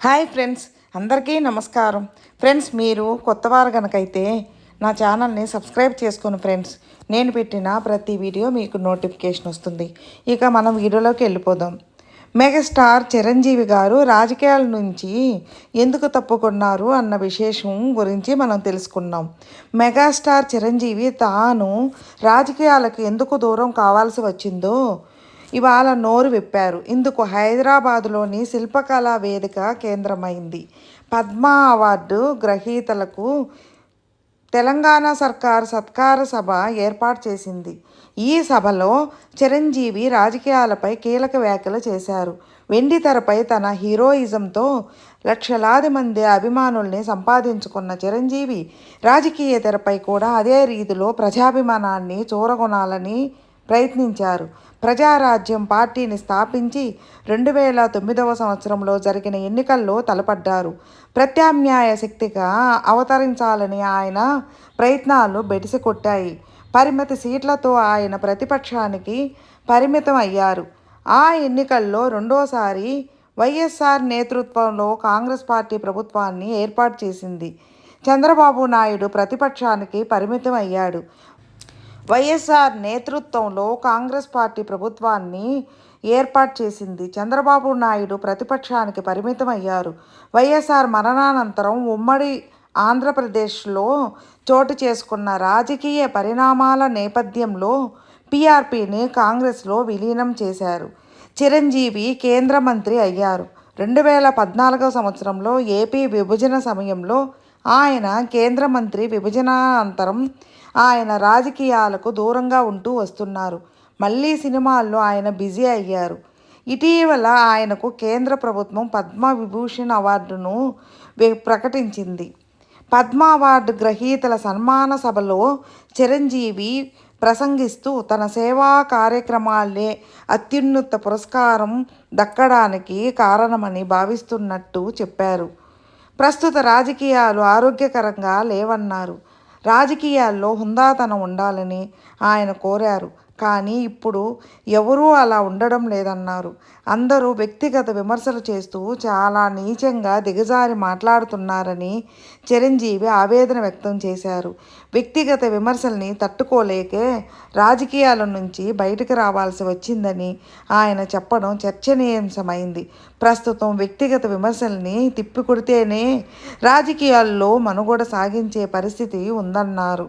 Hi friends అందరికీ నమస్కారం. Friends మీరు కొత్తవారు కనుకైతే నా ఛానల్ని సబ్స్క్రైబ్ చేసుకుని ఫ్రెండ్స్ నేను పెట్టిన ప్రతి వీడియో మీకు నోటిఫికేషన్ వస్తుంది. ఇక మనం వీడియోలోకి వెళ్ళిపోదాం. మెగాస్టార్ చిరంజీవి గారు రాజకీయాల నుంచి ఎందుకు తప్పుకున్నారు అన్న విశేషం గురించి మనం తెలుసుకున్నాం. మెగాస్టార్ చిరంజీవి తాను రాజకీయాలకు ఎందుకు దూరం కావాల్సి వచ్చిందో ఇవాళ నోరు విప్పారు. ఇందుకు హైదరాబాదులోని శిల్పకళా వేదిక కేంద్రమైంది. పద్మ అవార్డు గ్రహీతలకు తెలంగాణ సర్కార్ సత్కార సభ ఏర్పాటు చేసింది. ఈ సభలో చిరంజీవి రాజకీయాలపై కీలక వ్యాఖ్యలు చేశారు. వెండి తెరపై తన హీరోయిజంతో లక్షలాది మంది అభిమానుల్ని సంపాదించుకున్న చిరంజీవి రాజకీయ తెరపై కూడా అదే రీతిలో ప్రజాభిమానాన్ని చూరగొనాలని ప్రయత్నించారు. ప్రజారాజ్యం పార్టీని స్థాపించి రెండు వేల తొమ్మిదవ సంవత్సరంలో జరిగిన ఎన్నికల్లో తలపడ్డారు. ప్రత్యామ్నాయ శక్తిగా అవతరించాలని ఆయన ప్రయత్నాలు బెడిసికొట్టాయి. పరిమితి సీట్లతో ఆయన ప్రతిపక్షానికి పరిమితం అయ్యారు. ఆ ఎన్నికల్లో రెండోసారి వైఎస్ఆర్ నేతృత్వంలో కాంగ్రెస్ పార్టీ ప్రభుత్వాన్ని ఏర్పాటు చేసింది. చంద్రబాబు నాయుడు ప్రతిపక్షానికి పరిమితం అయ్యాడు. వైఎస్ఆర్ నేతృత్వంలో కాంగ్రెస్ పార్టీ ప్రభుత్వాన్ని ఏర్పాటు చేసింది. చంద్రబాబు నాయుడు ప్రతిపక్షానికి పరిమితం అయ్యారు వైఎస్ఆర్ మరణానంతరం ఉమ్మడి ఆంధ్రప్రదేశ్లో చోటు చేసుకున్న రాజకీయ పరిణామాల నేపథ్యంలో పీఆర్పీని కాంగ్రెస్లో విలీనం చేశారు. చిరంజీవి కేంద్ర మంత్రి అయ్యారు. రెండు వేల పద్నాలుగవ సంవత్సరంలో ఏపీ విభజన సమయంలో ఆయన కేంద్ర మంత్రి విభజనానంతరం ఆయన రాజకీయాలకు దూరంగా ఉంటూ వస్తున్నారు. మళ్ళీ సినిమాల్లో ఆయన బిజీ అయ్యారు. ఇటీవల ఆయనకు కేంద్ర ప్రభుత్వం పద్మ విభూషణ్ అవార్డును ప్రకటించింది. పద్మ అవార్డు గ్రహీతల సన్మాన సభలో చిరంజీవి ప్రసంగిస్తూ తన సేవా కార్యక్రమాలే అత్యున్నత పురస్కారం దక్కడానికి కారణమని భావిస్తున్నట్టు చెప్పారు. ప్రస్తుత రాజకీయాలు ఆరోగ్యకరంగా లేవన్నారు. రాజకీయాల్లో హుందాతనం ఉండాలని ఆయన కోరారు. కానీ ఇప్పుడు ఎవరూ అలా ఉండడం లేదన్నారు. అందరూ వ్యక్తిగత విమర్శలు చేస్తూ చాలా నీచంగా దిగజారి మాట్లాడుతున్నారని చిరంజీవి ఆవేదన వ్యక్తం చేశారు. వ్యక్తిగత విమర్శల్ని తట్టుకోలేకే రాజకీయాల నుంచి బయటకు రావాల్సి వచ్చిందని ఆయన చెప్పడం చర్చనీయాంశమైంది. ప్రస్తుతం వ్యక్తిగత విమర్శల్ని తిప్పికొడితేనే రాజకీయాల్లో మనుగడ సాగించే పరిస్థితి ఉందన్నారు.